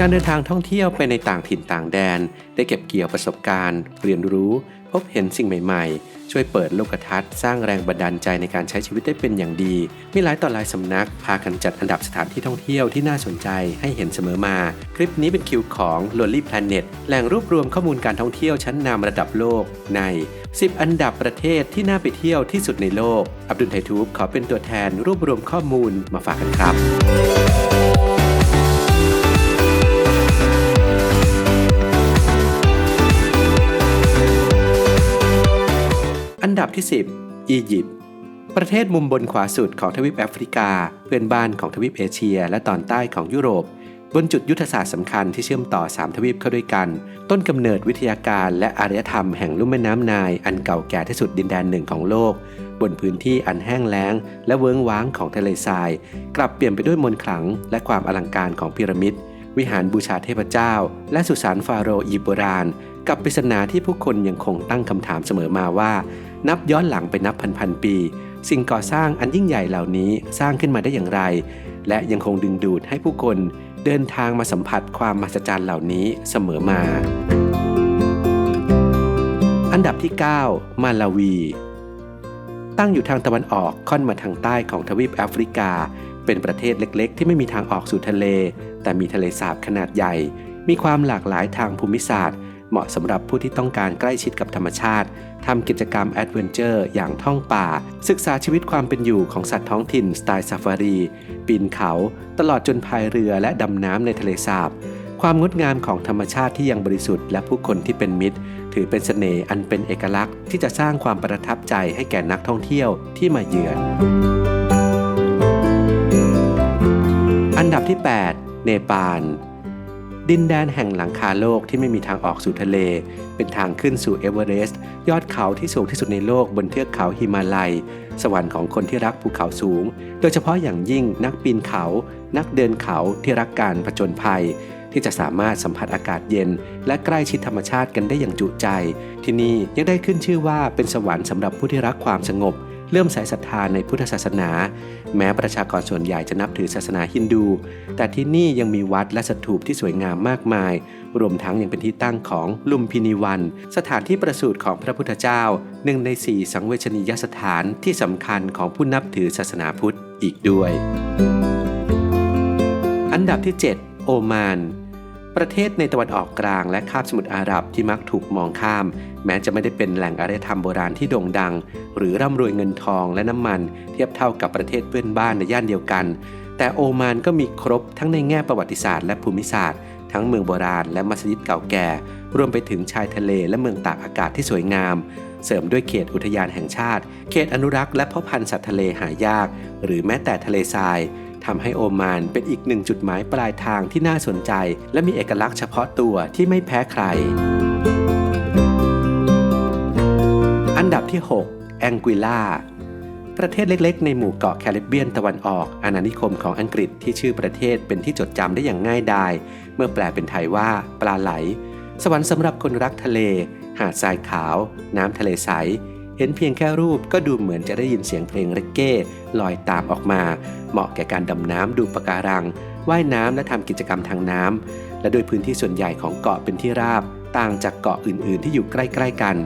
การเดินทางท่องเที่ยวไปในต่างถิ่นต่างแดน ได้เก็บเกี่ยวประสบการณ์ เรียนรู้ พบเห็นสิ่งใหม่ ๆ ช่วยเปิดโลกทัศน์สร้างแรงบันดาลใจในการใช้ชีวิตได้เป็นอย่างดี มีหลายต่อหลายสำนัก พากันจัดอันดับสถานที่ท่องเที่ยวที่น่าสนใจให้เห็นเสมอมา คลิปนี้เป็นคิวของ Lonely Planet แหล่งรวบรวมข้อมูลการท่องเที่ยวชั้นนำระดับโลกใน 10 อันดับประเทศที่น่าไปเที่ยวที่สุดในโลก อับดุลไททูบขอเป็นตัวแทนรวบรวมข้อมูลมาฝากกันครับ ที่ 10 อียิปต์ ประเทศมุมบนขวาสุดของทวีปแอฟริกา เพื่อนบ้านของทวีปเอเชีย และตอนใต้ของยุโรป บนจุดยุทธศาสตร์สำคัญที่เชื่อมต่อ 3 ทวีปเข้าด้วยกัน ต้นกำเนิดวิทยาการและอารยธรรมแห่งลุ่มแม่น้ำนาย อันเก่าแก่ที่สุดดินแดนหนึ่งของโลก บนพื้นที่อันแห้งแล้ง และเวิ้งว้างของทะเลทราย กลับเปลี่ยนไปด้วยมนต์ขลัง และความอลังการของพีระมิดวิหารบูชาเทพเจ้า และสุสานฟาโรห์อียิปต์โบราณ กับปริศนาที่ผู้คนยังคงตั้งคำถามเสมอมาว่า นับย้อนหลังไปนับพันพันๆปี สิ่งก่อสร้างอันยิ่งใหญ่เหล่านี้สร้างขึ้นมาได้อย่างไร และยังคงดึงดูดให้ผู้คนเดินทางมาสัมผัสความมหัศจรรย์เหล่านี้เสมอมา อันดับที่ 9 มาลาวี ตั้งอยู่ทางตะวันออกค่อนมาทางใต้ของทวีปแอฟริกา เป็นประเทศเล็ก ๆ ที่ไม่มีทางออกสู่ทะเล แต่มีทะเลสาบขนาดใหญ่ มีความหลากหลายทางภูมิศาสตร์ เหมาะสำหรับผู้ที่ต้องการใกล้ชิดกับธรรมชาติทำกิจกรรมแอดเวนเจอร์อย่างท่องป่า ศึกษาชีวิตความเป็นอยู่ของสัตว์ท้องถิ่นสไตล์ซาฟารี ปีนเขา ตลอดจนพายเรือและดำน้ำในทะเลสาบ ความงดงามของธรรมชาติที่ยังบริสุทธิ์และผู้คนที่เป็นมิตร ถือเป็นเสน่ห์อันเป็นเอกลักษณ์ที่จะสร้างความประทับใจให้แก่นักท่องเที่ยวที่มาเยือน อันดับที่ 8 เนปาล ดินแดนแห่งหลังคาโลกที่ไม่มีทางออกสู่ทะเล เป็นทางขึ้นสู่เอเวอเรสต์ยอดเขาที่สูงที่สุดในโลกบนเทือกเขาฮิมาลัย สวรรค์ของคนที่รักภูเขาสูง โดยเฉพาะอย่างยิ่งนักปีนเขา นักเดินเขาที่รักการผจญภัย ที่จะสามารถสัมผัสอากาศเย็น และใกล้ชิดธรรมชาติกันได้อย่างจุใจ ที่นี่ยังได้ขึ้นชื่อว่าเป็นสวรรค์สำหรับผู้ที่รักความสงบ เลื่อมใสศรัทธาในพุทธศาสนา แม้ประชากรส่วนใหญ่จะนับถือศาสนาฮินดู แต่ที่นี่ยังมีวัดและสถูปที่สวยงามมากมาย รวมทั้งยังเป็นที่ตั้งของลุมพินีวัน สถานที่ประสูติของพระพุทธเจ้า หนึ่งในสี่สังเวชนียสถานที่สำคัญของผู้นับถือศาสนาพุทธอีกด้วย อันดับที่ 7 โอมาน ประเทศในตะวันออกกลางและคาบสมุทรอาหรับที่มักถูกมองข้าม แม้จะไม่ได้เป็นแหล่งอารยธรรมโบราณที่โด่งดัง หรือร่ำรวยเงินทองและน้ำมัน เทียบเท่ากับประเทศเพื่อนบ้านในย่านเดียวกัน แต่โอมานก็มีครบทั้งในแง่ประวัติศาสตร์และภูมิศาสตร์ ทั้งเมืองโบราณและมัสยิดเก่าแก่ รวมไปถึงชายทะเลและเมืองตากอากาศที่สวยงาม เสริมด้วยเขตอุทยานแห่งชาติ เขตอนุรักษ์และพาะพันธุ์สัตว์ทะเลหายาก หรือแม้แต่ทะเลทราย ทำให้โอมานเป็นอีกหนึ่งจุดหมายปลายทางที่น่าสนใจ และมีเอกลักษณ์เฉพาะตัวที่ไม่แพ้ใคร อันดับที่ 6 แองกิล่าประเทศเล็กๆ ในหมู่เกาะแคริบเบียนตะวันออกอาณานิคมของอังกฤษที่ชื่อประเทศเป็นที่จดจำได้อย่างง่ายดาย เมื่อแปลเป็นไทยว่า ปลาไหล สวรรค์สำหรับคนรักทะเล หาดทรายขาว น้ำทะเลใส เห็นเพียงแค่รูปก็ดูเหมือนจะได้ยินเสียงเพลงเรกเก้ลอยตามออกมา เหมาะแก่การดำน้ำดูปะการัง ว่ายน้ำและทำกิจกรรมทางน้ำและโดยพื้นที่ส่วนใหญ่ของเกาะเป็นที่ราบ ต่างจากเกาะอื่น ๆ ที่อยู่ใกล้ ๆ กัน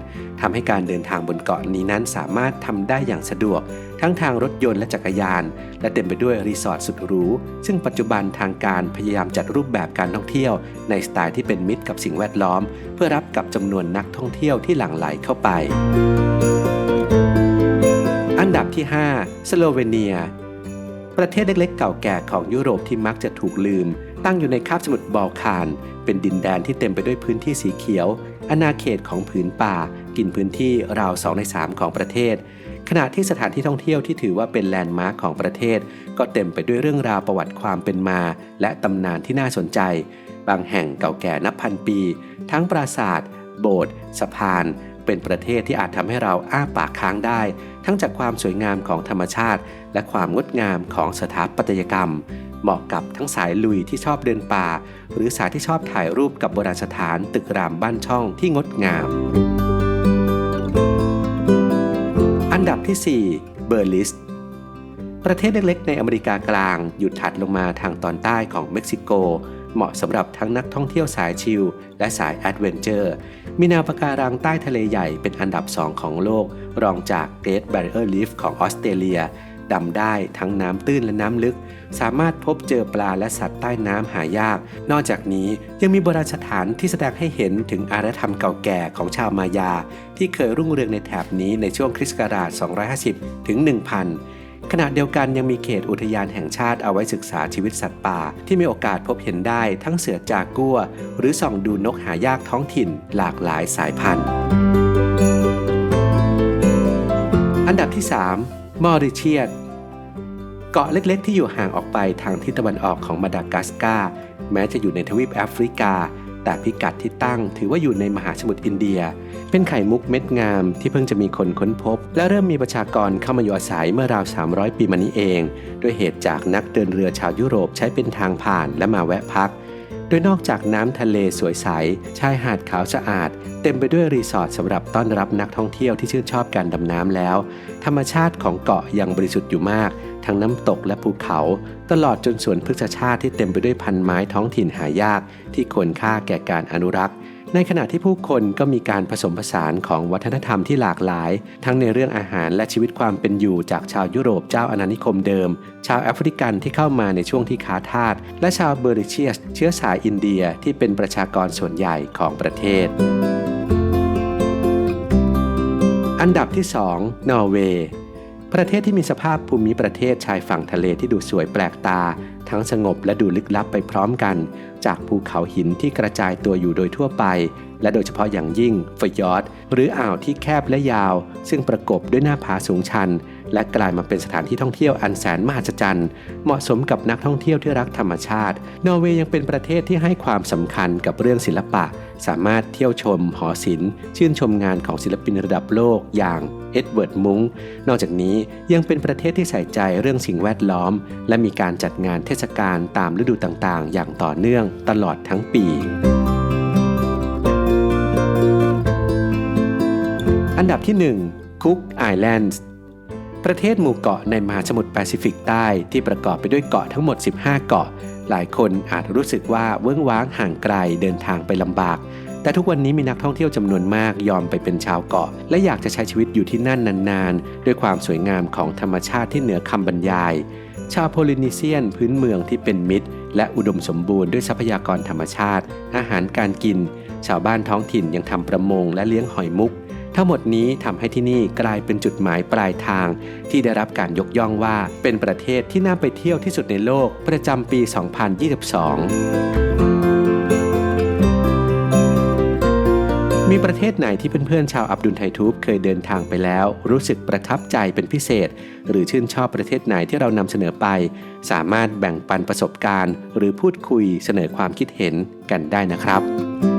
ทำให้การเดินทางบนเกาะนี้นั้นสามารถทำได้อย่างสะดวก ทั้งทางรถยนต์และจักรยาน และเต็มไปด้วยรีสอร์ทสุดหรู ซึ่งปัจจุบันทางการพยายามจัดรูปแบบการท่องเที่ยว ในสไตล์ที่เป็นมิตรกับสิ่งแวดล้อม เพื่อรับกับจำนวนนักท่องเที่ยวที่หลั่งไหลเข้าไป อันดับที่ 5 สโลเวเนีย ประเทศเล็กๆเก่าแก่ของยุโรปที่มักจะถูกลืม ตั้งอยู่ในคาบสมุทรบอลข่าน เป็นดินแดนที่เต็มไปด้วยพื้นที่สีเขียว อาณาเขตของผืนป่า กินพื้นที่ราว 2 ใน 3 ของประเทศ ขณะที่สถานที่ท่องเที่ยวที่ถือว่าเป็นแลนด์มาร์คของประเทศ ก็เต็มไปด้วยเรื่องราวประวัติความเป็นมา และตำนานที่น่าสนใจ บางแห่งเก่าแก่นับพันปี ทั้งปราสาท โบสถ์สะพานเป็นประเทศที่อาจทำให้เราอ้าปากค้างได้ ทั้งจากความสวยงามของธรรมชาติ และความงดงามของสถาปัตยกรรม เหมาะกับทั้งสายลุยที่ชอบเดินป่า หรือสายที่ชอบถ่ายรูปกับโบราณสถานตึกรามบ้านช่องที่งดงาม อันดับที่ 4 เบอร์ลิส ประเทศเล็กๆ ในอเมริกากลาง อยู่ถัดลงมาทางตอนใต้ของเม็กซิโก เหมาะสำหรับทั้งนักท่องเที่ยวสายชิลและสายแอดเวนเจอร์ มีแนวปะการังใต้ทะเลใหญ่เป็นอันดับ2ของโลก รองจาก Great Barrier Reef ของออสเตรเลีย ดำได้ทั้งน้ำตื้นและน้ำลึก สามารถพบเจอปลาและสัตว์ใต้น้ำหายาก นอกจากนี้ยังมีโบราณสถานที่แสดงให้เห็นถึงอารยธรรมเก่าแก่ของชาวมายา ที่เคยรุ่งเรืองในแถบนี้ในช่วงคริสต์ศักราช 250 ถึง 1000 ขณะเดียวกันยังมีเขตอุทยานแห่งชาติเอาไว้ศึกษาชีวิตสัตว์ป่า ที่มีโอกาสพบเห็นได้ทั้งเสือจากัว หรือส่องดูนกหายากท้องถิ่น หลากหลายสายพันธุ์ อันดับที่ 3 มอริเชียสเกาะเล็กๆ ที่อยู่ห่างออกไปทางทิศตะวันออกของมาดากัสการ์แม้จะอยู่ในทวีปแอฟริกา แต่พิกัดที่ตั้งถือว่าอยู่ในมหาสมุทรอินเดีย เป็นไข่มุกเม็ดงามที่เพิ่งจะมีคนค้นพบ และเริ่มมีประชากรเข้ามาอยู่อาศัยเมื่อราว 300 ปีมานี้เอง ด้วยเหตุจากนักเดินเรือชาวยุโรปใช้เป็นทางผ่านและมาแวะพัก โดยนอกจากน้ำทะเลสวยใส ชายหาดขาวสะอาด เต็มไปด้วยรีสอร์ทสำหรับต้อนรับนักท่องเที่ยวที่ชื่นชอบการดำน้ำแล้ว ธรรมชาติของเกาะยังบริสุทธิ์อยู่มาก ทั้งน้ำตกและภูเขา ตลอดจนสวนพฤกษชาติที่เต็มไปด้วยพันไม้ท้องถิ่นหายาก ที่ควรค่าแก่การอนุรักษ์ ในขณะที่ผู้คนก็มีการผสมผสานของวัฒนธรรมที่หลากหลาย ทั้งในเรื่องอาหารและชีวิตความเป็นอยู่จากชาวยุโรปเจ้าอาณานิคมเดิม ชาวแอฟริกันที่เข้ามาในช่วงที่ค้าทาสและชาวเบอริเชียส เชื้อสายอินเดียที่เป็นประชากรส่วนใหญ่ของประเทศ อันดับที่ 2 นอร์เวย์ ประเทศที่มีสภาพภูมิประเทศชายฝั่งทะเลที่ดูสวยแปลกตา ทั้งสงบและดูลึกลับไปพร้อมกัน จากภูเขาหินที่กระจายตัวอยู่โดยทั่วไป และโดยเฉพาะอย่างยิ่งฟยอร์ดหรืออ่าวที่แคบและยาว ซึ่งประกบด้วยหน้าผาสูงชัน และกลายมาเป็นสถานที่ท่องเที่ยวอันแสนมหัศจรรย์ เหมาะสมกับนักท่องเที่ยวที่รักธรรมชาติ นอร์เวย์ยังเป็นประเทศที่ให้ความสำคัญกับเรื่องศิลปะ สามารถเที่ยวชมหอศิลป์ ชื่นชมงานของศิลปินระดับโลกอย่างเอ็ดเวิร์ดมุงนอกจากนี้ยังเป็นประเทศที่ใส่ใจเรื่องสิ่งแวดล้อม และมีการจัดงานเทศกาลตามฤดูต่างๆ อย่างต่อเนื่องตลอดทั้งปี อันดับที่1คุกไอแลนด์ประเทศหมู่เกาะในมหาสมุทรแปซิฟิกใต้ที่ประกอบไปด้วยเกาะทั้งหมด 15 เกาะ หลายคนอาจรู้สึกว่าเวิ้งว้างห่างไกลเดินทางไปลำบาก แต่ทุกวันนี้มีนักท่องเที่ยวจำนวนมากยอมไปเป็นชาวเกาะ และอยากจะใช้ชีวิตอยู่ที่นั่นนานๆ ด้วยความสวยงามของธรรมชาติที่เหนือคำบรรยาย ชาวโพลินีเซียนพื้นเมืองที่เป็นมิตร และอุดมสมบูรณ์ด้วยทรัพยากรธรรมชาติ อาหารการกิน ชาวบ้านท้องถิ่นยังทำประมงและเลี้ยงหอยมุก ทั้งหมดนี้ทำให้ที่นี่กลายเป็นจุดหมายปลายทาง ที่ได้รับการยกย่องว่าเป็นประเทศที่น่าไปเที่ยวที่สุดในโลกประจำปี 2022มีประเทศไหนที่เพื่อนๆชาวอับดุลไททูบเคยเดินทางไปแล้ว รู้สึกประทับใจเป็นพิเศษ หรือชื่นชอบประเทศไหนที่เรานำเสนอไป สามารถแบ่งปันประสบการณ์ หรือพูดคุยเสนอความคิดเห็นกันได้นะครับ